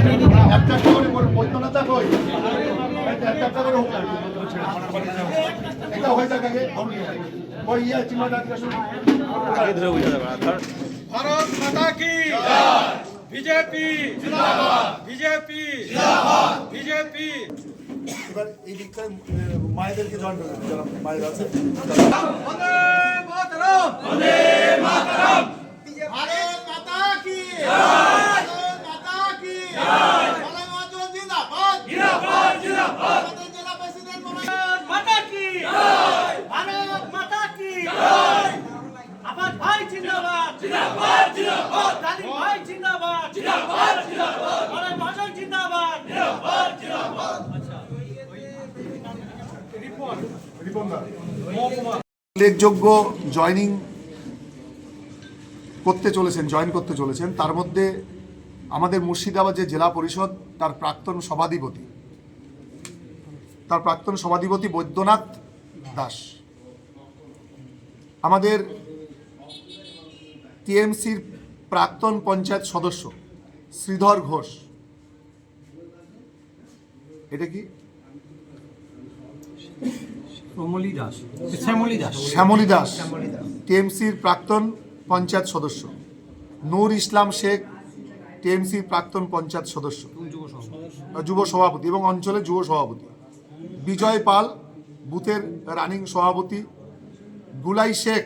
একটা একটা করে বৈদ্যনাথা কই? একটা একটা করে হোক। এটা হয়ে যাক আগে ওই ইয়ে চিমাটা আজকে শুনুন। ভারত মাতা কি? বিজেপি। বিজেপি। বিজেপি। এবার এই দিকটা মায়েদেরকে জয়েন করে যারা মায়ের আছে। বন্দে মাতরম! বন্দে মাতরম! ভারত মাতা কি? ভারত মাতা কি বন্দে মাতরম জিন্দাবাদ জিন্দাবাদ জিন্দাবাদ জেলা প্রেসিডেন্ট ভারত মাতা কি ভারত মাতা কি আবাদ ভাই জিন্দাবাদ জিন্দাবাদ জিন্দাবাদ দাদি ভাই জিন্দাবাদ জিন্দাবাদ জিন্দাবাদ আরে ভাষণ জিন্দাবাদ জিন্দাবাদ জিন্দাবাদ উল্লেখযোগ্য জয়নিং করতে চলেছেন, জয়েন করতে চলেছেন। তার মধ্যে আমাদের মুর্শিদাবাদ যে জেলা পরিষদ, তার প্রাক্তন সভাধিপতি। তার প্রাক্তন সভাধিপতি বৈদ্যনাথ দাস। আমাদের টিএমসির প্রাক্তন পঞ্চায়েত সদস্য শ্রীধর ঘোষ। এটা কি? শ্যামলী দাস। শ্যামলী দাস। শ্যামলী দাস। টিএমসির প্রাক্তন পঞ্চায়েত সদস্য। নূর ইসলাম শেখ টিএমসির প্রাক্তন পঞ্চায়েত সদস্য। যুব সভাপতি। যুব সভাপতি এবং অঞ্চলের যুব সভাপতি। বিজয় পাল বুথের রানিং সভাপতি। গুলাই শেখ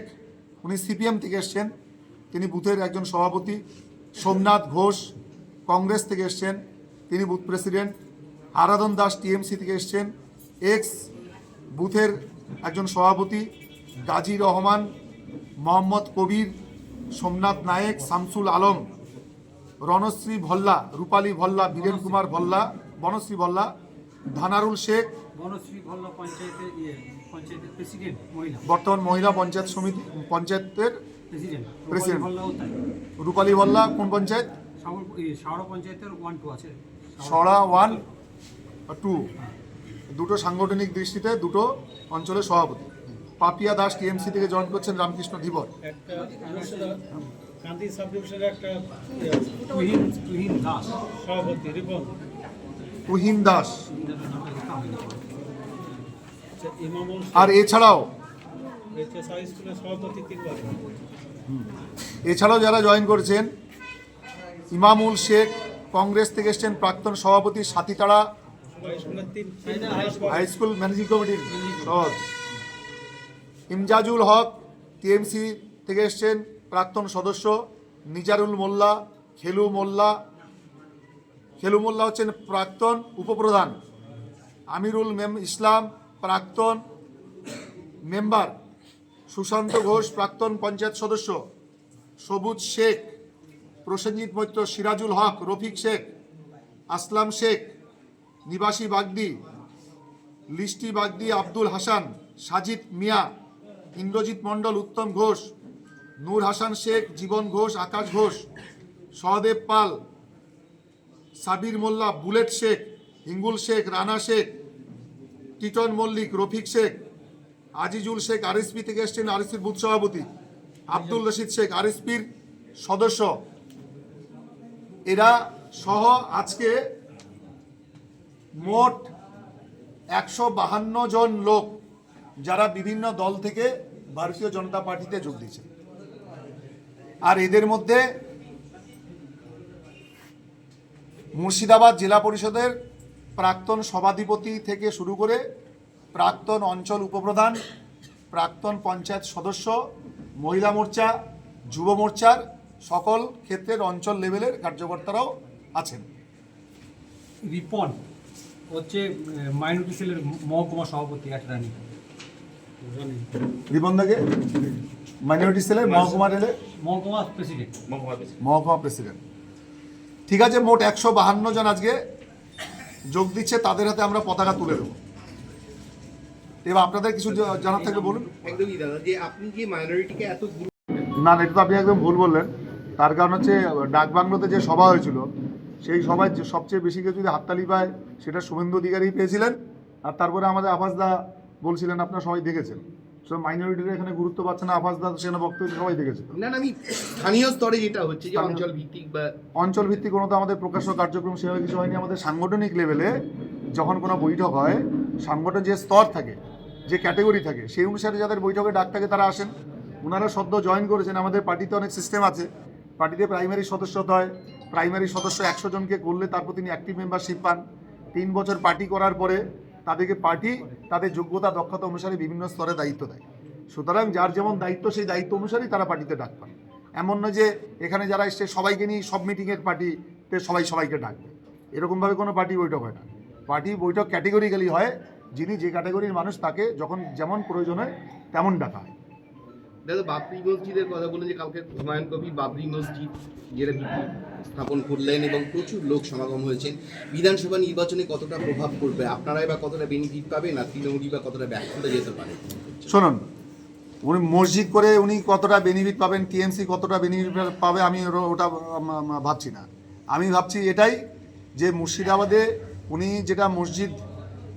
উনি সিপিএম থেকে এসছেন। তিনি বুথের একজন সভাপতি। সোমনাথ ঘোষ কংগ্রেস থেকে এসছেন। তিনি booth president. Aradhan Das TMC থেকে এসছেন। এক্স বুথের একজন সভাপতি গাজী রহমান মোহাম্মদ কবির সোমনাথ নায়েক শামসুল আলম রণশ্রী ভল্লা রূপালী Volga Biren Kumar Volga Banasree Volga ধানারুল Sheikh ইয়ে বর্তমান মহিলা পঞ্চায়েত সমিতি পঞ্চায়েতের প্রেসিডেন্ট. রূপালী ভল্লা কোন পঞ্চায়েত? সাগর ইয়ে, পঞ্চায়েতের ওয়ান টু আছে। সরা ওয়ান টু। দুটো সাংগঠনিক দৃষ্টিতে দুটো অঞ্চলের সভাপতি। পাপিয়া দাস টিএমসি থেকে জয়েন করছেন রামকৃষ্ণ ধীবর। ইয়ে তুহিন দাস আচ্ছা, আর এছাড়াও এছাড়াও যারা জয়েন করেছেন ইমামুল শেখ কংগ্রেস থেকে এসছেন প্রাক্তন সভাপতি সাতিতাড়া হাই স্কুল ম্যানেজিং কমিটির সভাপতি। ইমজাজুল হক, টিএমসি থেকে এসছেন প্রাক্তন সদস্য নিজারুল মোল্লা, খেলু মোল্লা। খেলু মোল্লা হচ্ছেন প্রাক্তন উপপ্রধান। আমিরুল মেম ইসলাম, প্রাক্তন মেম্বার। সুশান্ত ঘোষ, প্রাক্তন পঞ্চায়েত সদস্য। সবুজ শেখ, প্রসেনজিৎ মৈত্র, সিরাজুল হক, রফিক শেখ, আসলাম শেখ। নিবাসী বাগদি, লিস্টি বাগদি আব্দুল হাসান, সাজিদ মিয়া, ইন্দ্রজিৎ মণ্ডল, উত্তম ঘোষ, নূর হাসান শেখ, জীবন ঘোষ, আকাশ ঘোষ, সহদেব পাল, সাবির মোল্লা, বুলেট শেখ, হিঙ্গুল শেখ, রানা শেখ, টিটন মল্লিক, রফিক শেখ, আজিজুল শেখ, আরএসপি থেকে এসছেন আরএসপির বুথ সভাপতি, আব্দুল রশিদ শেখ, আরএসপির সদস্য। এরা সহ আজকে মোট একশো বাহান্ন জন লোক যারা বিভিন্ন দল থেকে ভারতীয় জনতা পার্টিতে যোগ দিয়েছে। আর এদের মধ্যে মুর্শিদাবাদ জেলা পরিষদের প্রাক্তন সভাধিপতি থেকে শুরু করে প্রাক্তন অঞ্চল উপপ্রধান, প্রাক্তন পঞ্চায়েত সদস্য, মহিলা মোর্চা, যুব মোর্চার সকল ক্ষেত্রের অঞ্চল লেভেলের কার্যকর্তারাও আছেন। রিপন হচ্ছে মাইনরিটি সেলের মহকুমা সভাপতি আটরানি রিবন্দাকে মাইনরিটি সেলের মহকুমা রেলে? মহকুমা প্রেসিডেন্ট। মহকুমা প্রেসিডেন্ট। ঠিক আছে মোট একশো বাহান্ন জন আজকে যোগ দিচ্ছে তাদের হাতে আমরা পতাকা তুলে দেবো। এবার আপনাদের কিছু জানার থাকলে বলুন। একদমই দাদা যে আপনি যে মাইনরিটিকে এত না, এটা তো আপনি একদম ভুল বললেন। তার কারণ হচ্ছে ডাকবাংলোতে যে সভা হয়েছিল সেই যে সবচেয়ে বেশি কেউ যদি হাততালি পায় সেটা শুভেন্দু অধিকারী পেয়েছিলেন। আর তারপরে আমাদের আবাসদা বলছিলেন আপনারা সবাই দেখেছেন। সব মাইনরিটিরা এখানে গুরুত্ব পাচ্ছে না দাস সেখানে বক্তব্য সবাই দেখেছে না না আমি স্থানীয় স্তরে যেটা হচ্ছে যে অঞ্চল ভিত্তিক বা অঞ্চল ভিত্তিক কোনো তো আমাদের প্রকাশ্য কার্যক্রম সেভাবে কিছু হয়নি। আমাদের সাংগঠনিক লেভেলে যখন কোনো বৈঠক হয় সাংগঠন যে স্তর থাকে যে ক্যাটাগরি থাকে সেই অনুসারে যাদের বৈঠকে ডাক থাকে তারা আসেন। ওনারা সদ্য জয়েন করেছেন। আমাদের পার্টিতে অনেক সিস্টেম আছে। পার্টিতে প্রাইমারি সদস্যতা হয়। প্রাইমারি সদস্য একশো জনকে করলে তারপর তিনি অ্যাক্টিভ মেম্বারশিপ পান। তিন বছর পার্টি করার পরে তাদেরকে পার্টি তাদের যোগ্যতা, দক্ষতা অনুসারে বিভিন্ন স্তরে দায়িত্ব দেয়। সুতরাং যার যেমন দায়িত্ব, সেই দায়িত্ব অনুসারেই তারা পার্টিতে ডাক পান। এমন নয় যে এখানে যারা এসছে, সবাইকে নিয়ে সব মিটিংয়ের পার্টিতে সবাই সবাইকে ডাকবে। এরকমভাবে কোনো পার্টি বৈঠক হয় না। পার্টি বৈঠক ক্যাটেগরিক্যালি হয়। যিনি যে ক্যাটাগরির মানুষ, তাকে যখন যেমন প্রয়োজন হয়, তেমন ডাকা হয়। দাদা বাবরি মসজিদের কথা বলেন যে কালকে হুমায়ুন কবি বাবরি মসজিদ, যেটা স্থাপন করলেন এবং প্রচুর লোক সমাগম হয়েছেন, বিধানসভা নির্বাচনে কতটা প্রভাব পড়বে? আপনারাই বা কতটা বেনিফিট পাবেন আর তৃণমূলই বা কতটা করে যেতে পারে? শুনুন, উনি মসজিদ করে উনি কতটা বেনিফিট পাবেন, টিএমসি কতটা বেনিফিট পাবে, আমি ওটা ভাবছি না। আমি ভাবছি এটাই যে মুর্শিদাবাদে উনি যেটা মসজিদ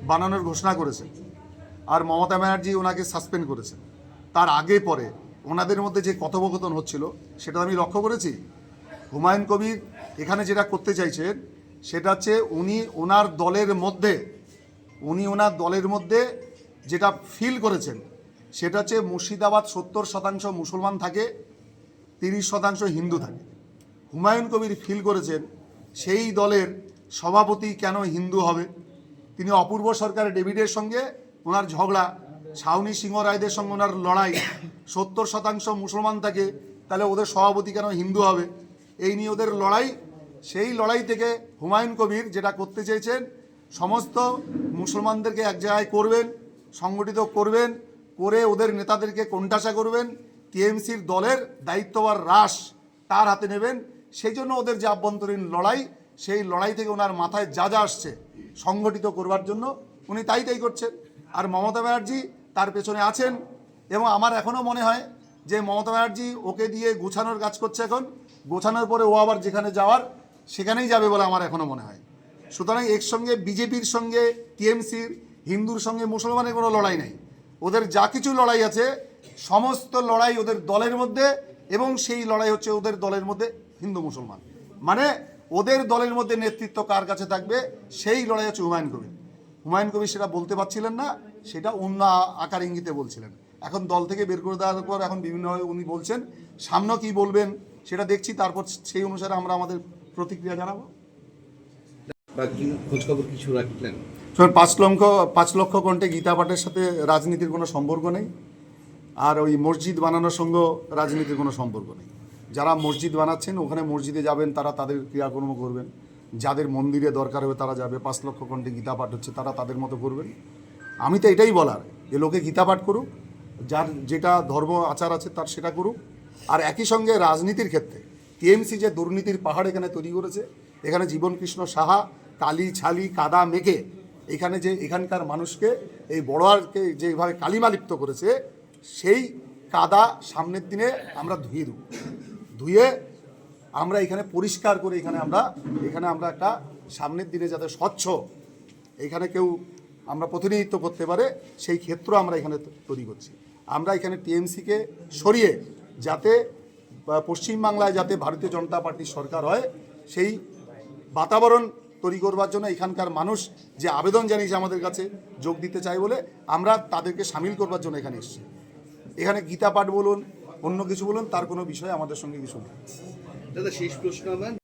বানানোর ঘোষণা করেছেন, আর মমতা ব্যানার্জি ওনাকে সাসপেন্ড করেছেন। তার আগে পরে ওনাদের মধ্যে যে কথোপকথন হচ্ছিল, সেটা আমি লক্ষ্য করেছি? হুমায়ুন কবির এখানে যেটা করতে চাইছেন, সেটা হচ্ছে উনি ওনার দলের মধ্যে, উনি ওনার দলের মধ্যে যেটা ফিল করেছেন, সেটা হচ্ছে মুর্শিদাবাদ সত্তর শতাংশ মুসলমান থাকে, তিরিশ শতাংশ হিন্দু থাকে। হুমায়ুন কবির ফিল করেছেন, সেই দলের সভাপতি কেন হিন্দু হবে? তিনি অপূর্ব সরকারের ডেভিডের সঙ্গে ওনার ঝগড়া ছাউনি সিংহ রায়দের সঙ্গে ওনার লড়াই, সত্তর শতাংশ মুসলমান থাকে, তাহলে ওদের সভাপতি কেন হিন্দু হবে? এই নিয়ে ওদের লড়াই, সেই লড়াই থেকে হুমায়ুন কবির যেটা করতে চেয়েছেন, সমস্ত মুসলমানদেরকে এক জায়গায় করবেন, সংগঠিত করবেন, করে ওদের নেতাদেরকে কোণঠাসা করবেন, টিএমসির দলের দায়িত্ববার হ্রাস তার হাতে নেবেন, সেই জন্য ওদের যে আভ্যন্তরীণ লড়াই, সেই লড়াই থেকে ওনার মাথায় যা যা আসছে সংগঠিত করবার জন্য, উনি তাই তাই করছেন। আর মমতা ব্যানার্জি তার পেছনে আছেন এবং আমার এখনও মনে হয় যে মমতা ব্যানার্জি ওকে দিয়ে গোছানোর কাজ করছে এখন। গোছানোর পরে ও আবার যেখানে যাওয়ার, সেখানেই যাবে বলে আমার এখনও মনে হয়। সুতরাং এর সঙ্গে বিজেপির সঙ্গে, টিএমসির, হিন্দুর সঙ্গে মুসলমানের কোনো লড়াই নেই। ওদের যা কিছু লড়াই আছে, সমস্ত লড়াই ওদের দলের মধ্যে এবং সেই লড়াই হচ্ছে ওদের দলের মধ্যে হিন্দু মুসলমান। মানে ওদের দলের মধ্যে নেতৃত্ব কার কাছে থাকবে, সেই লড়াই হচ্ছে হুমায়ুন কবির। হুমায়ুন কবির সেটা বলতে পারছিলেন না সেটা অন্য আকার ইঙ্গিতে বলছিলেন। এখন দল থেকে বের করে দেওয়ার পর এখন বিভিন্নভাবে উনি বলছেন সামনে কি বলবেন সেটা দেখছি তারপর সেই অনুসারে আমরা আমাদের প্রতিক্রিয়া জানাব। খোঁজখবর কিছু রাখলেন? পাঁচ লক্ষ পাঁচ লক্ষ কণ্ঠে গীতা পাঠের সাথে রাজনীতির কোনো সম্পর্ক নেই আর ওই মসজিদ বানানোর সঙ্গে রাজনীতির কোনো সম্পর্ক নেই। যারা মসজিদ বানাচ্ছেন ওখানে মসজিদে যাবেন তারা তাদের ক্রিয়াকর্ম করবেন। যাদের মন্দিরে দরকার হবে তারা যাবে, পাঁচ লক্ষ কণ্ঠে গীতা পাঠ হচ্ছে, তারা তাদের মতো করবেন। আমি তো এটাই বলার, যে লোকে গীতা পাঠ করুক, যার যেটা ধর্ম, আচার আছে তার সেটা করুক। আর একই সঙ্গে রাজনীতির ক্ষেত্রে, টিএমসি যে দুর্নীতির পাহাড় এখানে তৈরি করেছে, এখানে জীবন কৃষ্ণ সাহা, কালি ছালি, কাদা মেঘে এখানে যে এখানকার মানুষকে, এই বড়োয়ারকে যেভাবে কালিমালিপ্ত করেছে, সেই কাদা সামনের দিনে আমরা ধুয়ে দেব। ধুয়ে আমরা এখানে পরিষ্কার করে এখানে আমরা এখানে আমরা একটা সামনের দিনে যাতে স্বচ্ছ, এখানে কেউ আমরা প্রতিনিধিত্ব করতে পারে, সেই ক্ষেত্র আমরা এখানে তৈরি করছি। আমরা এখানে টিএমসিকে সরিয়ে যাতে পশ্চিমবাংলায় যাতে ভারতীয় জনতা পার্টির সরকার হয়, সেই বাতাবরণ তৈরি করবার জন্য এখানকার মানুষ যে আবেদন জানিয়েছে আমাদের কাছে, যোগ দিতে চায় বলে আমরা তাদেরকে সামিল করবার জন্য এখানে এসেছি। এখানে গীতা পাঠ বলুন, অন্য কিছু বলুন, তার কোনো বিষয় আমাদের সঙ্গে কিছু নেই। দাদা শেষ প্রশ্ন আমার